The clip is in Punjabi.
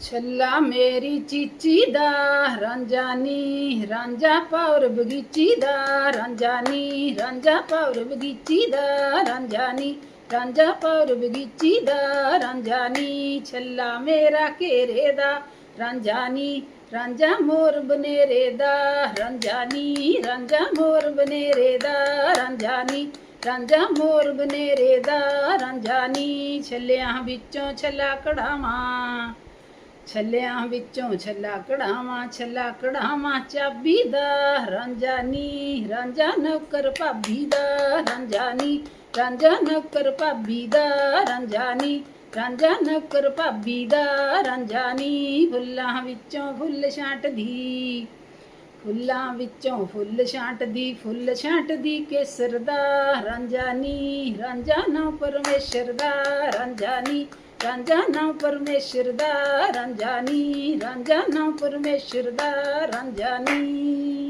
ਛੱਲਾ ਮੇਰੀ ਚੀਚੀ ਦਾ ਰਾਂਝਾਨੀ ਰਾਂਝਾ ਪੌਰ ਬਗੀਚੀ ਦਾ ਰਾਂਝਾਨੀ ਰਾਂਝਾ ਪੌਰ ਬਗੀਚੀ ਦਾ ਰਾਂਝਾਨੀ ਰਾਂਝਾ ਪੌਰ ਬਗੀਚੀ ਦਾ ਰਾਂਝਾਨੀ ਛੱਲਾ ਮੇਰਾ ਘੇਰੇ ਦਾ ਰਾਂਝਾਨੀ ਰਾਂਝਾ ਮੋਰ ਬਨੇਰੇ ਦਾ ਰਾਂਝਾਨੀ ਰਾਂਝਾ ਮੋਰ ਬਨੇਰੇ ਦਾ ਰਾਂਝਾਨੀ ਰਾਂਝਾ ਮੋਰ ਬਨੇਰੇ ਦਾ ਰਾਂਝਾਨੀ ਛੱਲਿਆਂ ਵਿੱਚੋਂ ਛੱਲਾ ਕਢਾਵਾਂ। ਛੱਲਿਆਂ ਵਿੱਚੋਂ ਛੱਲਾ ਕਢਾਵਾਂ ਛੱਲਾ ਕਢਾਵਾਂ ਚਾਬੀ ਦਾ, ਰਾਂਝਾ ਨੀ, ਰਾਂਝਾ ਨੌਕਰ ਭਾਬੀ ਦਾ, ਰਾਂਝਾ ਨੀ, ਰਾਂਝਾ ਨੌਕਰ ਭਾਬੀ ਦਾ, ਰਾਂਝਾ ਨੀ, ਰਾਂਝਾ ਨੌਕਰ ਭਾਬੀ ਦਾ, ਰਾਂਝਾ ਨੀ, ਫੁੱਲਾਂ ਵਿੱਚੋਂ ਫੁੱਲ ਛਾਂਟਦੀ। ਫੁੱਲਾਂ ਵਿੱਚੋਂ ਫੁੱਲ ਛਾਂਟਦੀ ਫੁੱਲ ਛਾਂਟਦੀ ਕੇਸਰ ਦਾ, ਰਾਂਝਾ ਨੀ, ਰਾਂਝਾ ਨਾ ਪਰਮੇਸ਼ਰ ਦਾ, ਰਾਂਝਾ ਨੀ ਰਾਂਝਾ ਨਾ ਪਰਮੇਸ਼ਰ ਦਾ ਰਾਂਝਾ ਨੀ ਰਾਂਝਾ ਨਾ ਪਰਮੇਸ਼ਰ ਦਾ ਰਾਂਝਾ ਨੀ